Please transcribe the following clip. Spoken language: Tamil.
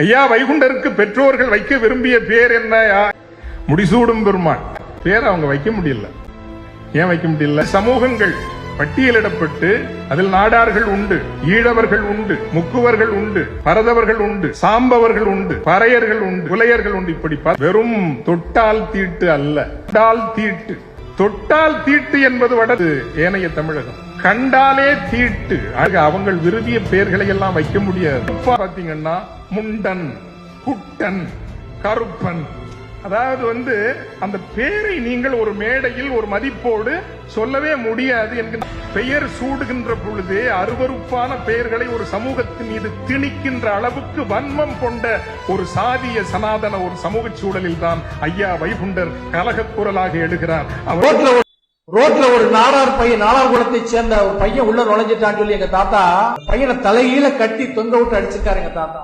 ஐயா வைகுண்டருக்கு பெற்றோர்கள் வைக்க விரும்பிய பேர் என்ன முடிசூடும் பெருமான். பேர் அவங்க வைக்க முடியல. ஏன் வைக்க முடியல? சமூகங்கள் பட்டியலிடப்பட்டு அதில் நாடார்கள் உண்டு ஈழவர்கள் உண்டு முக்குவர்கள் உண்டு பரதவர்கள் உண்டு சாம்பவர்கள் உண்டு பறையர்கள் உண்டு புலையர்கள் உண்டு. இப்படி வெறும் தொட்டால் தீட்டு அல்ல தொட்டால் தீட்டு. தொட்டால் தீட்டு என்பது வடது ஏனைய தமிழகம். கண்டாலே தீட்டு. ஆக அவங்க விரும்பிய பெயர்களை எல்லாம் வைக்க முடியாது. பாத்தீங்கன்னா முண்டன் குட்டன் கருப்பன். அதாவது வந்து அந்த பேரை நீங்கள் ஒரு மேடையில் ஒரு மதிப்போடு சொல்லவே முடியாது என்கிற பெயர் சூடுகின்ற பொழுதே அருவருப்பான பெயர்களை ஒரு சமூகத்தின் மீது திணிக்கின்ற அளவுக்கு வன்மம் கொண்ட ஒரு சாதிய சனாதன ஒரு சமூக சூழலில் தான் ஐயா வைகுண்டர் கலகக் குரலாக எழுகிறார். அவர் ரோட்ல ஒரு ரோட்ல நாடார் பையன் நாடார் குளத்தை சேர்ந்த ஒரு பையன் உள்ள நுழைஞ்சிட்டான்னு சொல்லி எங்க தாத்தா பையனை தலையில கட்டி தொங்க விட்டு அடிச்சிருக்காரு எங்க தாத்தா.